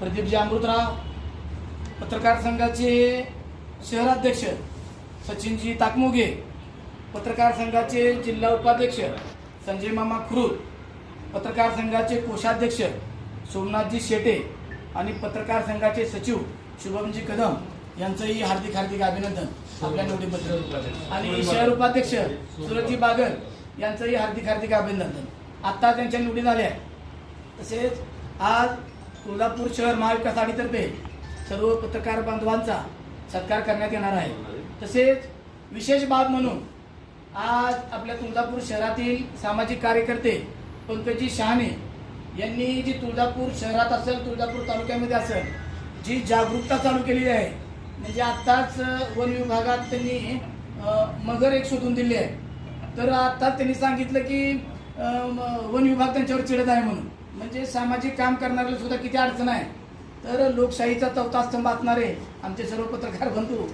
प्रदीपजी अमृतराव पत्रकार संघाचे शहराध्यक्ष सचिनजी ताकमोगे पत्रकार संघाचे जिल्हा उपाध्यक्ष संजय मामा खुरूद पत्रकार संघाचे कोषाध्यक्ष सोमनाथजी शेटे आणि पत्रकार संघाचे सचिव शुभमजी कदम यांचंही हार्दिक हार्दिक अभिनंदन आपल्या निवडीबद्दल. आणि शहर उपाध्यक्ष सुरजजी बागर यांचंही हार्दिक हार्दिक अभिनंदन. आत्ता त्यांच्या निवडी झाल्या तसेच आज तुळजापूर शहर महाविकास आघाडीतर्फे सर्व पत्रकार बांधवांचा सत्कार करण्यात येणार आहे. तसेच विशेष बाब म्हणून आज आपल्या तुळजापूर शहरातील सामाजिक कार्यकर्ते पंकजी शहाणे यांनी जी तुळजापूर शहरात असेल तुळजापूर तालुक्यामध्ये असेल जी जागरूकता चालू केलेली आहे म्हणजे आत्ताच वन विभागात त्यांनी मगर एक शोधून दिली आहे. तर आत्ताच त्यांनी सांगितलं की वन विभाग त्यांच्यावर चिडत आहे म्हणून. म्हणजे सामाजिक काम करणाऱ्याला सुद्धा किती अडचण आहे? तर लोकशाहीचा चौथा स्तंभ असणारे आमचे सर्व पत्रकार बंधू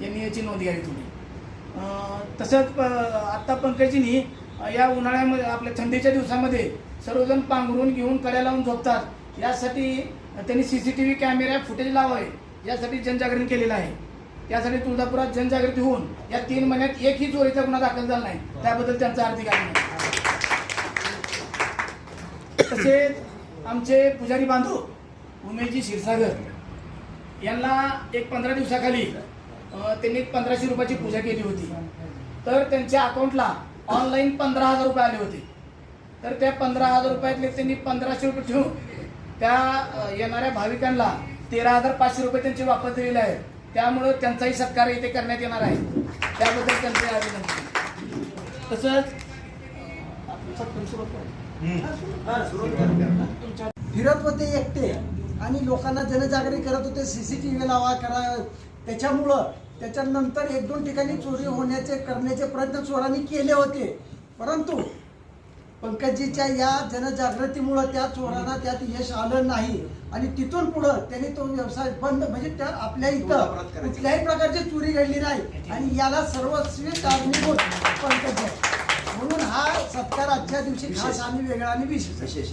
यांनी याची नोंद घ्यावी तुम्ही. तसंच प- आत्ता पंकजींनी या उन्हाळ्यामध्ये आपल्या थंडीच्या दिवसामध्ये सर्वजण पांघरून घेऊन कड्या लावून झोपतात. यासाठी त्यांनी C C T V camera footage लावावे यासाठी जनजागरण केलेलं आहे. त्यासाठी तुळजापुरात जनजागृती होऊन या तीन महिन्यात एकही चोरीचा गुन्हा दाखल झाला नाही. त्याबद्दल त्यांचा हार्दिक अभिनंदन. तसेच आमचे पुजारी बांधव उमेशजी क्षीरसागर. यांना एक पंधरा दिवसाखाली त्यांनी पंधराशे रुपयाची पूजा केली होती. तर त्यांच्या अकाउंटला ऑनलाईन पंधरा हजार रुपये आले होते. तर त्या पंधरा हजार रुपयातले त्यांनी पंधराशे रुपये ठेवून त्या येणाऱ्या भाविकांना तेरा हजार पाचशे रुपये त्यांचे वापस दिलेले आहेत. त्यामुळं त्यांचाही सत्कार इथे करण्यात येणार आहे. त्याबद्दल त्यांचे अभिनंदन. तसंच फिरत होते एकटे. आणि लोकांना जनजागृती करत होते सीसीटीव्ही लावा करा. त्याच्यामुळं त्याच्यानंतर एक दोन ठिकाणी चोरी होण्याचे करण्याचे प्रयत्न चोरांनी केले होते. परंतु पंकजीच्या या जनजागृतीमुळं त्या चोरांना त्यात यश आलं नाही. आणि तिथून पुढं त्यांनी तो व्यवसाय बंद म्हणजे त्या आपल्या इथं कुठल्याही प्रकारची चोरी घडली नाही. आणि याला सर्वस्वी कारणीभूत पंकज म्हणून हा सत्कार आजच्या दिवशी खास आणि वेगळा आणि विशेष.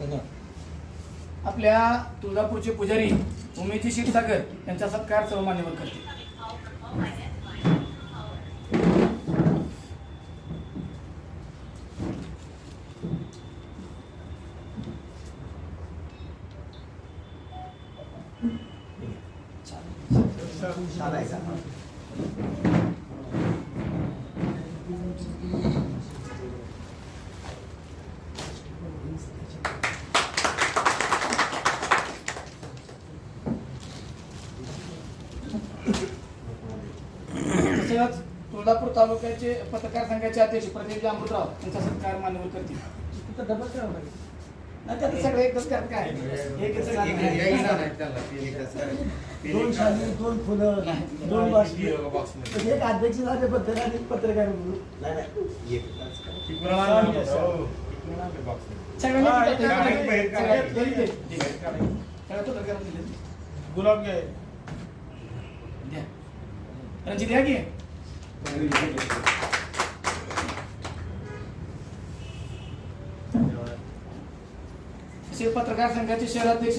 आहे. आपल्या तुळजापूरचे पुजारी उमेशजी क्षीरसागर यांचा सत्कार सर्व मान्यवर करते तसेच तुळजापूर तालुक्याचे पत्रकार संघाचे अध्यक्ष प्रदीपजी अमृतराव यांचा सत्कार मान्यवर करतील. नाही त्यात सगळं एकच करत काय? एकच दोन शाली दोन फुलं दोन एक अध्यक्ष झाल्याबद्दल आणि पत्रकार म्हणून. गुलाब घे. रणजित घ्या की. तसे पत्रकार संघाचे शहराध्यक्ष.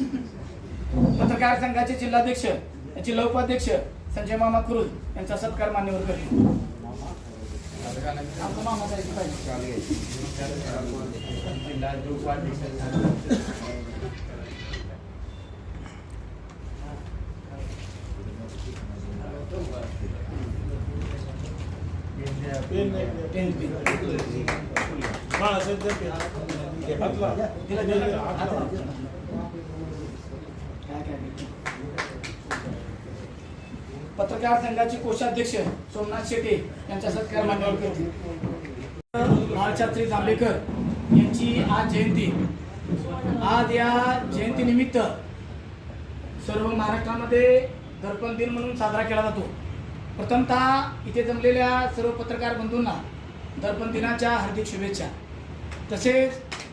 पत्रकार संघाचे जिल्हाध्यक्ष जिल्हा उपाध्यक्ष संजय मामा खुरुल यांचा सत्कार मान्यवर पाहिजे पेन नाही द्या. Ten P. बाळासाहेब द्या पेन. पत्रकार संघाचे कोषाध्यक्ष सोमनाथ शेटे यांचा सत्कार मान्यवर करतील बाळशास्त्री जांभेकर यांची आज जयंती. आज या जयंतीनिमित्त सर्व महाराष्ट्रामध्ये दर्पण दिन म्हणून साजरा केला जातो. प्रथमतः इथे जमलेल्या सर्व पत्रकार बंधूंना दर्पण दिनाच्या हार्दिक शुभेच्छा. तसेच